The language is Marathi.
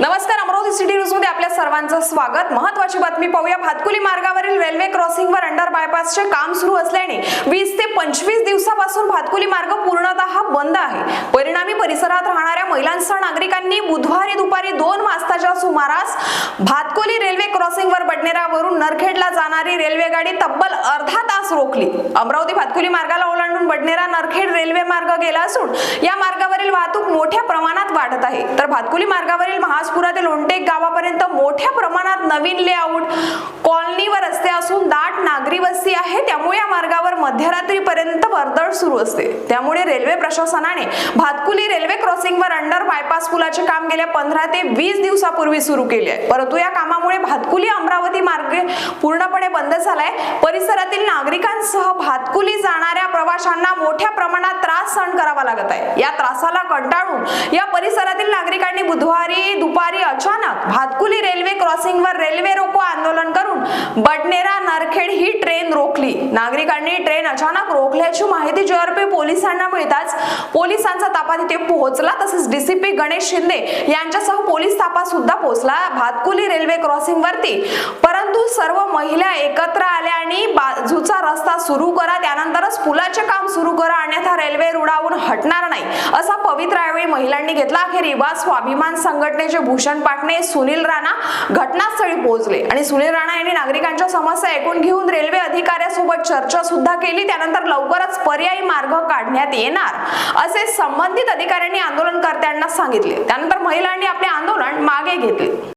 नमस्कार अमरावती सिटी न्यूजमध्ये आपल्या सर्वांचं स्वागत. महत्वाची बातमी पाहूया. भातकुली मार्गावरील रेल्वे क्रॉसिंगवर अंडर बायपासचे काम सुरू असल्याने वीस ते पंचवीस दिवसापासून भातकुली मार्ग पूर्णतः बंद आहे. परिणामी परिसरात राहणाऱ्या महिलांसह नागरिकांनी बुधवारी दुपारी दोन वाजताच्या सुमारास भातकुली रेल्वे क्रॉसिंगवर बडनेरावरून नरखेडला जाणारी रेल्वे गाडी तब्बल अर्धा तास रोखली. अमरावती भातकुली मार्गाला ओलांडून बडनेरा नरखेड रेल्वे मार्ग गेला असून या मार्गावरील वाहतूक मोठ्या प्रमाणात वाढत आहे. तर भातकुली मार्गावरील महासपुरा ते लोणटेक गावापर्यंत मोठ्या प्रमाणात नवीन लेआउट कॉलनी व रस्ते असून दाट वस्ती आहे त्यामुळे या मार्गावर मध्यरात्रीपर्यंत वर्दळ सुरू असते. त्यामुळे रेल्वे प्रशासनाने भातकुली रेल्वे क्रॉसिंगवर अंडर बायपास पुलाचे काम गेल्या पंधरा ते वीस दिवसापूर्वी सुरू केले आहे. परंतु या कामामुळे भातकुली अमरावती मार्ग पूर्णपणे बंद झालाय. परिसरातील नागरिकांसह भातकुली जाणाऱ्या प्रवाशांना मोठ्या प्रमाणात त्रास सहन करावा लागत आहे. या त्रासाला कंटाळून या परिसरातील नागरिकांनी बुधवारी दुपारी अचानक भातकुली क्रॉसिंगवर रेल्वे रोको आंदोलन करून बडनेरा नरखेड ही ट्रेन रोखली. नागरिकांनी ट्रेन अचानक रोखल्याची माहिती जेआरपी पोलिसांना मिळताच पोलिसांचा ताफा तिथे पोहोचला. तसेच डीसीपी गणेश शिंदे यांच्यासह पोलीस ताफा सुद्धा पोहोचला. भातकुली रेल्वे क्रॉसिंग वरती. परंतु सर्व महिला एकत्र आल्या आणि बाजूचा रस्ता सुरू करा. त्यानंतरच पुलाचे काम सुरू करा. अन्यथा रेल्वे रुळावून हटणार नाही असा पवित्रा यावेळी महिलांनी घेतला. अखेर युवा स्वाभिमान संघटनेचे भूषण पाटणे सुनील राणा घटनास्थळी पोहोचले. आणि सुनील राणा यांनी नागरिकांच्या समस्या ऐकून घेऊन रेल्वे अधिकाऱ्यासोबत चर्चा सुद्धा केली. त्यानंतर लवकरच पर्यायी मार्ग काढण्यात येणार असे संबंधित अधिकाऱ्यांनी आंदोलनकर्त्यांना सांगितले. त्यानंतर महिलांनी आपले आंदोलन मागे घेतले.